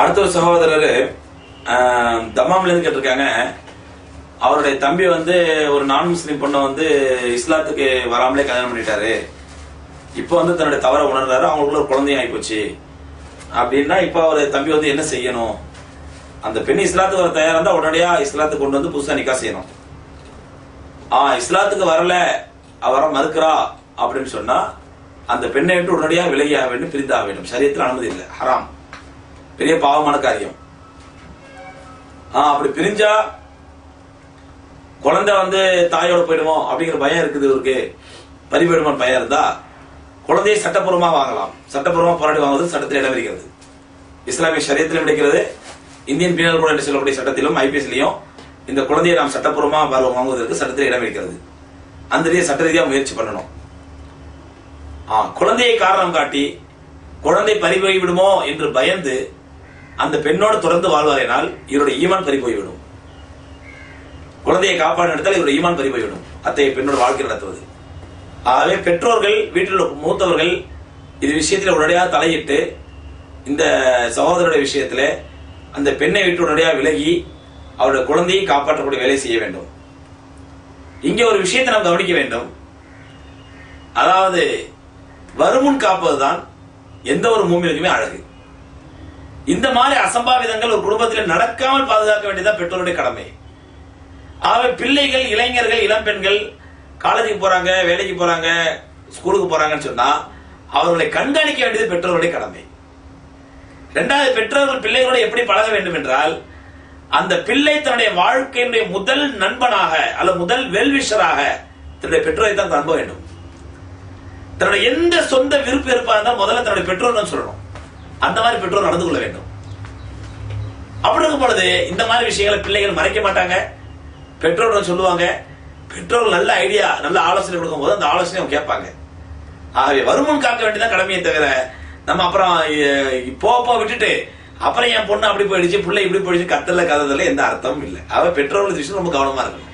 அடுத்த ஒரு சகோதரர் தம்மாம்ல இருந்து கேட்டிருக்காங்க. அவருடைய தம்பி வந்து ஒரு நான் முஸ்லீம் பொண்ணை வந்து இஸ்லாத்துக்கு வராமலே கல்யாணம் பண்ணிட்டாரு. இப்போ வந்து தன்னுடைய தவறை உணர்றாரு. அவங்களுக்குள்ள ஒரு குழந்தையும் ஆகிப்போச்சு அப்படின்னா இப்போ அவர் தம்பி வந்து என்ன செய்யணும்? அந்த பெண் இஸ்லாத்துக்கு வர தயாராக இருந்தால் உடனடியா இஸ்லாத்துக்கு கொண்டு வந்து புதுசாக நிக்கா செய்யணும். ஆ இஸ்லாத்துக்கு வரல. அவர மறுக்கிறா அப்படின்னு சொன்னா அந்த பெண்ணை விட்டு உடனடியாக விலகியாக வேண்டும் பிரிந்தாக வேண்டும். சரியத்தில் அனுமதி இல்லை. ஹராம். பெரிய பாவமான காரியம் ஆஹ் அப்படி பிரிஞ்சா குழந்தை வந்து தாயோட போயிடுவோம் அப்படிங்கிற பயம் இருக்குது இவருக்கு. பறி போயிடுமோன்னு பயம் இருந்தா குழந்தையை சட்டப்பூர்வமா வாங்கலாம். சட்டப்பூர்வமா போராடி வாங்குவது சட்டத்தில் இடம் இருக்கிறது. இஸ்லாமிய சரியத்திலும் கிடைக்கிறது இந்தியன் பீனல் கோட் என்று சொல்லக்கூடிய சட்டத்திலும் ஐபிஎஸ்லையும் இந்த குழந்தையை நாம் சட்டப்பூர்வமா வா- வாங்குவதற்கு சட்டத்தில் இடம் இருக்கிறது. அந்த ரீதியா சட்ட ரீதியாக முயற்சி பண்ணணும். குழந்தையை காரணம் காட்டி குழந்தை பறிபோய் விடுமோ என்று பயந்து அந்த பெண்ணோடு தொடர்ந்து வாழ்வாரேனால் இவருடைய ஈமான் பறிபோய் போய்விடும். குழந்தையை காப்பாடு நடத்தால் இவருடைய ஈமான் பறி போய்விடும். அத்தகைய பெண்ணோட வாழ்க்கை நடத்துவது. ஆகவே பெற்றோர்கள் வீட்டில் உள்ள மூத்தவர்கள் இது விஷயத்தில் உடனடியாக தலையிட்டு இந்த சகோதரருடைய விஷயத்தில் அந்த பெண்ணை விட்டு உடனடியாக விலகி அவருடைய குழந்தையை காப்பாற்றக்கூடிய வேலை செய்ய வேண்டும். இங்கே ஒரு விஷயத்தை நாம் கவனிக்க வேண்டும். அதாவது வருமுன் காப்பது தான் எந்த ஒரு மூமிலுக்குமே அழகு. இந்த மாதிரி அசம்பாவிதங்கள் ஒரு குடும்பத்தில் நடக்காமல் பாதுகாக்க வேண்டியதான் பெற்றோருடைய கடமை. ஆகவே பிள்ளைகள் இளைஞர்கள் இளம் பெண்கள் காலேஜுக்கு போறாங்க வேலைக்கு போறாங்க ஸ்கூலுக்கு போறாங்கன்னு சொன்னா அவர்களை கண்காணிக்க வேண்டியது பெற்றோருடைய கடமை. இரண்டாவது பெற்றோர்கள் பிள்ளைகளோடு எப்படி பழக வேண்டும் என்றால் அந்த பிள்ளை தன்னுடைய வாழ்க்கையினுடைய முதல் நண்பனாக அல்லது முதல் வெல்விஷராக தன்னுடைய பெற்றோரை தான் நம்ப வேண்டும். தன்னுடைய எந்த சொந்த விருப்ப இருப்பா இருந்தால் முதல்ல தன்னுடைய பெற்றோர் தான் சொல்லணும். அந்த மாதிரி பெற்றோர் நடந்து கொள்ள வேண்டும். அப்படி இருக்கும் பொழுது இந்த மாதிரி விஷயங்களை பிள்ளைகள் மறைக்க மாட்டாங்க. பெற்றோர்கள் சொல்லுவாங்க பெற்றோர்கள் நல்ல ஐடியா நல்ல ஆலோசனை கொடுக்கும் போது அந்த ஆலோசனை அவங்க கேட்பாங்க. ஆகவே வருமுன் காக்க வேண்டியதான் கடமையை தவிர நம்ம அப்புறம் போப்போ போக போக விட்டுட்டு அப்புறம் என் பொண்ணு அப்படி போயிடுச்சு பிள்ளை இப்படி போயிடுச்சு கத்தல கதறதுல எந்த அர்த்தமும் இல்லை. அவ பெற்றோர்கள் விஷயம் ரொம்ப கவனமா இருக்கணும்.